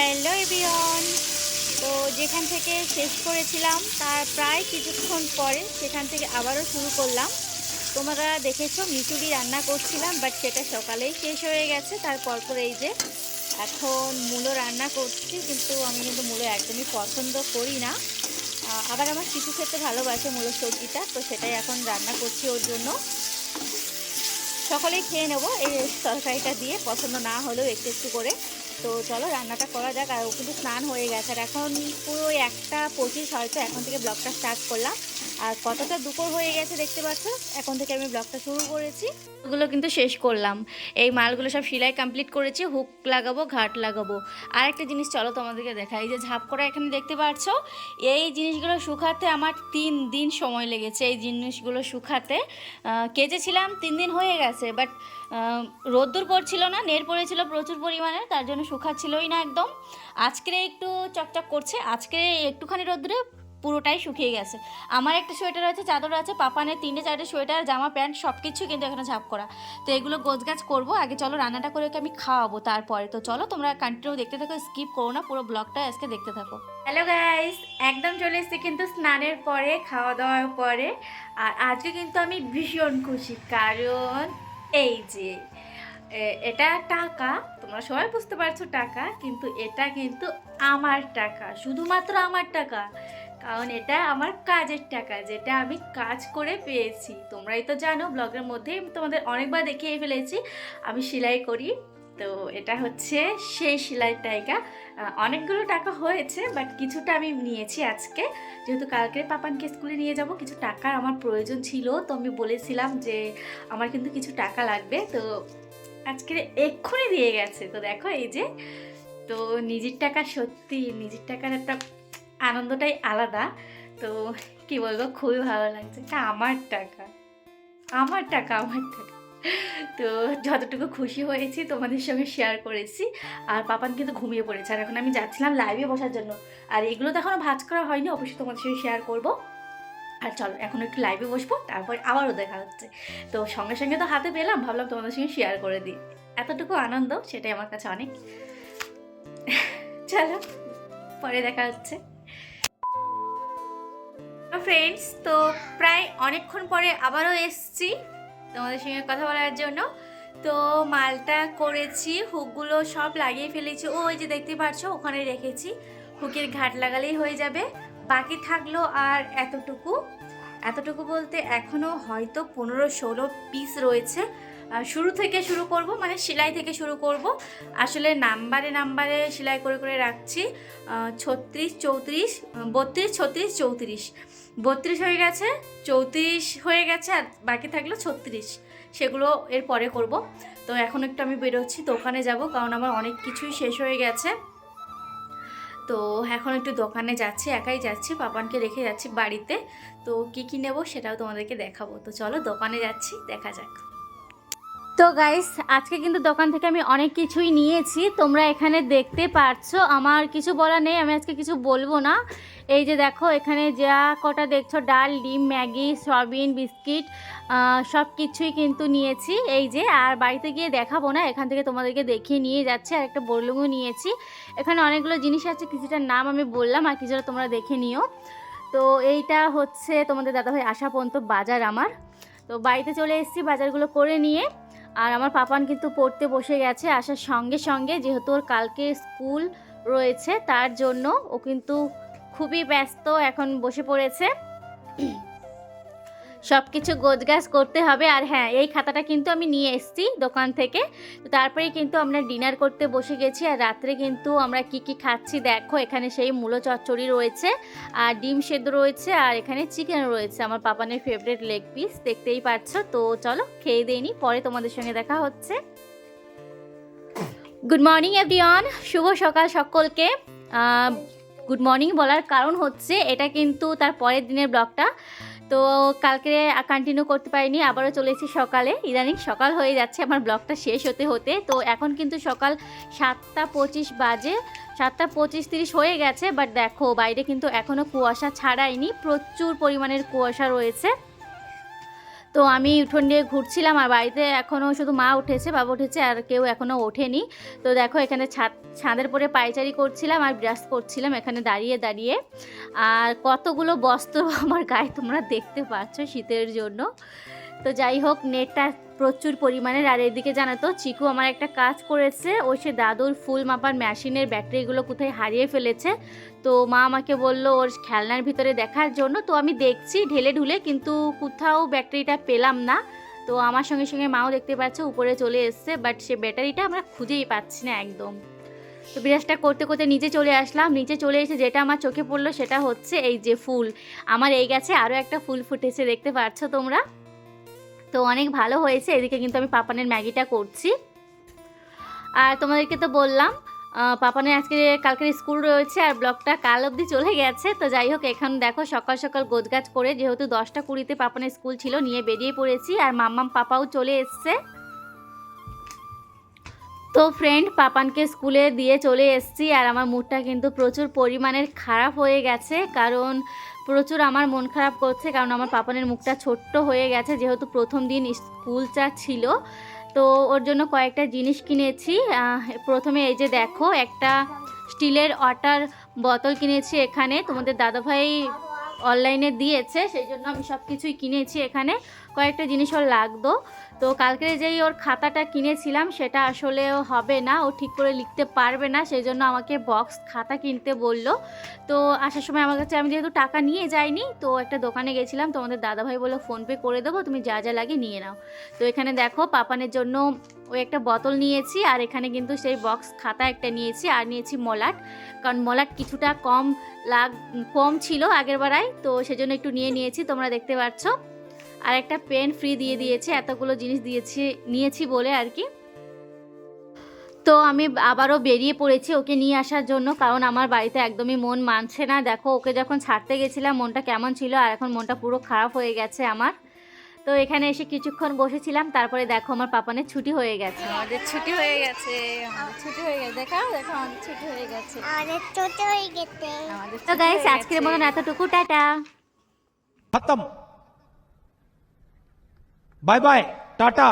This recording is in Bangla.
হ্যালো এভিয়ন তো যেখান থেকে শেষ করেছিলাম, তার প্রায় কিছুক্ষণ পরে সেখান থেকে আবারও শুরু করলাম। তোমরা দেখেছ মিচুরি রান্না করছিলাম বাট সেটা সকালেই শেষ হয়ে গেছে। তারপর পরে এই যে এখন মূলো রান্না করছি, কিন্তু আমি কিন্তু মূলো একদমই পছন্দ করি না। আবার আমার কিছু খেতে ভালোবাসে মূলো সবজিটা, তো সেটাই এখন রান্না করছি ওর জন্য। সকলেই খেয়ে নেব, এই তরকারিটা দিয়ে, পছন্দ না হলেও একটু একটু করে। তো চলো রান্নাটা করা যাক, আর ও কিন্তু স্নান হয়ে গেছে। আর এখন পুরো একটা পঁচিশ হয়তো এখন থেকে ব্লগটা স্টার্ট করলাম। আর কতটা দুপুর হয়ে গেছে দেখতে পাচ্ছ? এখন থেকে আমি ব্লগটা শুরু করেছি। ওগুলো কিন্তু শেষ করলাম। এই মালগুলো সব সেলাই কমপ্লিট করেছি হুক লাগাবো, ঘাট লাগাবো। আর একটা জিনিস চলো তোমাদেরকে দেখা এই যে ঝাপ করা এখানে দেখতে পাচ্ছ? এই জিনিসগুলো শুকাতে আমার তিন দিন সময় লেগেছে। এই জিনিসগুলো শুকাতে কেজেছিলাম তিন দিন হয়ে গেছে বাট রোদ্দুর পড়ছিল না নের পড়েছিল প্রচুর পরিমাণে, তার জন্য শুকাচ্ছিলই না একদম। আজকে একটু চকচক করছে, আজকে একটুখানি রোদ্দুরে পুরোটাই শুকিয়ে গেছে। আমার একটা সোয়েটার আছে, চাদর আছে, পাপানের তিনটে চারটে সোয়েটার, জামা, প্যান্ট সব কিছু কিন্তু এখানে ঝাপ করা। তো এগুলো গোছগাছ করব, আগে চলো রান্নাটা করে ওকে আমি খাওয়াবো তারপরে। তো চলো তোমরা কন্টিনিউ দেখতে থাকো স্কিপ করো না, পুরো ব্লগটা আজকে দেখতে থাকো। হ্যালো গাইস একদম চলে এসেছি কিন্তু স্নানের পরে, খাওয়া দাওয়ার পরে। আর আজকে কিন্তু আমি ভীষণ খুশি, কারণ এই যে এটা টাকা, তোমরা সবাই বুঝতে পারছ টাকা, কিন্তু এটা কিন্তু আমার টাকা, শুধুমাত্র আমার টাকা। কারণ এটা আমার কাজের টাকা, যেটা আমি কাজ করে পেয়েছি। তোমরাই তো জানো, ব্লগের মধ্যে তোমাদের অনেকবার দেখিয়ে ফেলেছি। আমি সেলাই করি, তো এটা হচ্ছে সেই সেলাই টাইকা অনেকগুলো টাকা হয়েছে, বাট কিছুটা আমি নিয়েছি আজকে। যেহেতু কালকে পাপানকে স্কুলে নিয়ে যাব, কিছু টাকার আমার প্রয়োজন ছিল, তো আমি বলেছিলাম যে আমার কিন্তু কিছু টাকা লাগবে, তো আজকে এক্ষুনি দিয়ে গেছে। তো দেখো এই যে, তো নিজের টাকা সত্যি, নিজের টাকার একটা আনন্দটাই আলাদা। তো কি বলব, খুবই ভালো লাগছে। এটা আমার টাকা। আমার টাকা আমার টাকা। তো যতটুকু খুশি হয়েছি, তোমাদের সঙ্গে শেয়ার করেছি। আর পাপান কিন্তু ঘুমিয়ে পড়েছে। আর এখন আমি যাচ্ছিলাম লাইভে বসার জন্য। আর এগুলো তো এখনও ভাজ করা হয়নি, অবশ্যই তোমাদের সঙ্গে শেয়ার করব। আর চলো, এখন একটু লাইভে বসবো, তারপর আবারও দেখা হচ্ছে। তো সঙ্গে সঙ্গে তো হাতে পেলাম, ভাবলাম তোমাদের সঙ্গে শেয়ার করে দিই। এতটুকু আনন্দ, সেটাই আমার কাছে অনেক। চলো, পরে দেখা হচ্ছে। ফ্রেন্ডস তো প্রায় অনেকক্ষণ পরে আবারও এসছি তোমাদের সঙ্গে কথা বলার জন্য। তো মালটা করেছি, হুকগুলো সব লাগিয়ে ফেলেছি। ও ওই যে দেখতে পাচ্ছ ওখানে রেখেছি। হুকের ঘাট লাগালেই হয়ে যাবে। বাকি থাকল আর এতটুকু। এতটুকু বলতে এখনও হয়তো পনেরো ষোলো পিস রয়েছে। শুরু থেকে শুরু করব মানে সেলাই থেকে শুরু করব। আসলে নাম্বারে নাম্বারে সেলাই করে করে রাখছি। ছত্রিশ, চৌত্রিশ, বত্রিশ, ছত্রিশ, চৌত্রিশ। বত্রিশ হয়ে গেছে, চৌত্রিশ হয়ে গেছে আর বাকি থাকল ছত্রিশ। সেগুলো এর পরে করব। তো এখন একটু আমি বেরোচ্ছি দোকানে যাব কারণ আমার অনেক কিছুই শেষ হয়ে গেছে। তো এখন একটু দোকানে যাচ্ছি, একাই যাচ্ছি, পাপানকে রেখে যাচ্ছি বাড়িতে। তো কি কি নেব সেটাও তোমাদেরকে দেখাবো। তো চলো দোকানে যাচ্ছি, দেখা যাক। তো গাইস আজকে কিন্তু দোকান থেকে আমি অনেক কিছুই নিয়েছি। তোমরা এখানে দেখতে পারছ। আমার কিছু বলা নেই, আমি আজকে কিছু বলব না। এই যে দেখো, এখানে যা কটা দেখছ, ডাল, ডিম, ম্যাগি, সয়াবিন, বিস্কিট সব কিছুই কিন্তু নিয়েছি। এই যে, আর বাড়িতে গিয়ে দেখাবো না, এখান থেকে তোমাদেরকে দেখিয়ে নিয়ে যাচ্ছে। আর একটা বোরলুঙও নিয়েছি। এখানে অনেকগুলো জিনিস আছে কিছুটার নাম আমি বললাম, আর কিছুটা তোমরা দেখে নিও। তো এইটা হচ্ছে তোমাদের দাদাভাই আসা পর্যন্ত বাজার আমার। তো বাড়িতে চলে এসেছি, বাজারগুলো করে নিয়ে। আর আমার পাপান কিন্তু পড়তে বসে গেছে আসার সঙ্গে সঙ্গে, যেহেতু ওর কালকে স্কুল রয়েছে, তার জন্য ও কিন্তু খুবই ব্যস্ত এখন বসে পড়েছে। সব কিছু গোছগাছ করতে হবে। আর হ্যাঁ এই খাতাটা কিন্তু আমি নিয়ে এসেছি দোকান থেকে। তো তারপরে কিন্তু আমরা ডিনার করতে বসে গেছি। আর রাত্রে কিন্তু আমরা কি কি খাচ্ছি দেখো, এখানে সেই মূলো চচ্চড়ি রয়েছে, আর ডিম সেদ্ধ রয়েছে, আর এখানে চিকেন রয়েছে। আমার পাপানের ফেভারিট লেগ পিস দেখতেই পাচ্ছ তো চলো, খেয়ে দেইনি পরে তোমাদের সঙ্গে দেখা হচ্ছে। গুড মর্নিং এভরিওয়ান শুভ সকাল সকলকে। গুড মর্নিং বলার কারণ হচ্ছে, এটা কিন্তু তার পরের দিনের ব্লগটা। তো কালকে কন্টিনিউ করতে পারিনি, আবারও চলেছি সকালে। ইদানিং সকাল হয়ে যাচ্ছে, আমার ব্লগটা শেষ হতে হতে। তো এখন কিন্তু সকাল সাতটা পঁচিশ বাজে, সাতটা পঁচিশ তিরিশ হয়ে গেছে বাট দেখো, বাইরে কিন্তু এখনও কুয়াশা ছাড়াইনি, প্রচুর পরিমাণের কুয়াশা রয়েছে। তো আমি উঠোন দিয়ে ঘুরছিলাম আর বাড়িতে এখনও শুধু মা উঠেছে, বাবা উঠেছে আর কেউ এখনও ওঠেনি। তো দেখো এখানে ছাদ, ছাদের পরে পায়চারি করছিলাম আর ব্রাশ করছিলাম এখানে দাঁড়িয়ে দাঁড়িয়ে। আর কতগুলো বস্ত্র আমার গায়ে তোমরা দেখতে পাচ্ছ শীতের জন্য। তো যাই হোক, নেটটা প্রচুর পরিমাণের আর এদিকে জানো তো, চিকু আমার একটা কাজ করেছে ও সে দাদুর ফুল মাপার মেশিনের ব্যাটারিগুলো কোথায় হারিয়ে ফেলেছে। তো মা আমাকে বলল, ওর খেলনার ভিতরে দেখার জন্য তো আমি দেখছি ঢেলে ঢুলে, কিন্তু কোথাও ব্যাটারিটা পেলাম না। তো আমার সঙ্গে সঙ্গে মাও দেখতে পাচ্ছে, উপরে চলে এসছে বাট সে ব্যাটারিটা আমরা খুঁজেই পাচ্ছি না একদম। তো বিরাজটা করতে করতে নিচে চলে আসলাম। নিচে চলে এসে যেটা আমার চোখে পড়ল সেটা হচ্ছে এই যে ফুল। আমার এই গাছে আরও একটা ফুল ফুটেছে, দেখতে পাচ্ছ তোমরা? তো অনেক ভালো হয়েছে। এদিকে কিন্তু আমি পাপানের ম্যাগিটা করছি। আর তোমাদেরকে তো বললাম পাপানের আজকে কালকের স্কুল রয়েছে আর ব্লগটা কাল অবধি চলে গেছে। তো যাই হোক, এখন দেখো সকাল সকাল গোছগাছ করে যেহেতু দশটা কুড়িতে পাপানের স্কুল ছিল, নিয়ে বেরিয়ে পড়েছি আর মাম্মাম পাপাও চলে এসছে। তো ফ্রেন্ড পাপানকে স্কুলে দিয়ে চলে এসেছি আর আমার মুডটা কিন্তু প্রচুর পরিমাণের খারাপ হয়ে গেছে। কারণ প্রচুর আমার মন খারাপ করছে কারণ আমার পাপানের মুখটা ছোট্ট হয়ে গেছে, যেহেতু প্রথম দিন স্কুলটা ছিল। তো ওর জন্য কয়েকটা জিনিস কিনেছি। প্রথমে এই যে দেখো, একটা স্টিলের ওয়াটার বোতল কিনেছি এখানে। তোমাদের দাদাভাই অনলাইনে দিয়েছে, সেই জন্য আমি সব কিছুই কিনেছি এখানে। কয়েকটা জিনিস ওর লাগতো। তো কালকে যেই ওর খাতাটা কিনেছিলাম, সেটা আসলে হবে না, ও ঠিক করে লিখতে পারবে না, সেই জন্য আমাকে বক্স খাতা কিনতে বলল। তো আসার সময় আমার কাছে, আমি যেহেতু টাকা নিয়ে যাইনি, তো একটা দোকানে গেছিলাম, তো আমাদের দাদাভাই বলল ফোনপে করে দেবো, তুমি যা যা লাগে নিয়ে নাও। তো এখানে দেখো, পাপানের জন্য ওই একটা বোতল নিয়েছি, আর এখানে কিন্তু সেই বক্স খাতা একটা নিয়েছি, আর নিয়েছি মলাট। কারণ মলাট কিছুটা কম লাগ, কম ছিল আগের বারায় তো সেজন্য একটু নিয়ে নিয়েছি, তোমরা দেখতে পাচ্ছ আর একটা পেন ফ্রি দিয়ে দিয়েছে এতগুলো জিনিস দিয়েছি নিয়েছি বলে আর কি। তো আমি আবারও বেরিয়ে পড়েছি ওকে নিয়ে আসার জন্য কারণ আমার বাড়িতে একদমই মন মানছে না। দেখো ওকে যখন ছাড়তে গেছিলাম মনটা কেমন ছিল আর এখন মনটা পুরো খারাপ হয়ে গেছে আমার। তো এখানে এসে কিছুক্ষণ বসেছিলাম তারপরে দেখো আমার পাপানের ছুটি হয়ে গেছে। আমাদের ছুটি হয়ে গেছে ছুটি হয়ে গেছে দেখাও দেখো আমাদের ছুটি হয়ে গেছে। আমাদের ছুটি হয়ে গেছে। তো গাইস আজকের মতন এতটুকু টাটা। খতম। Bye bye Tata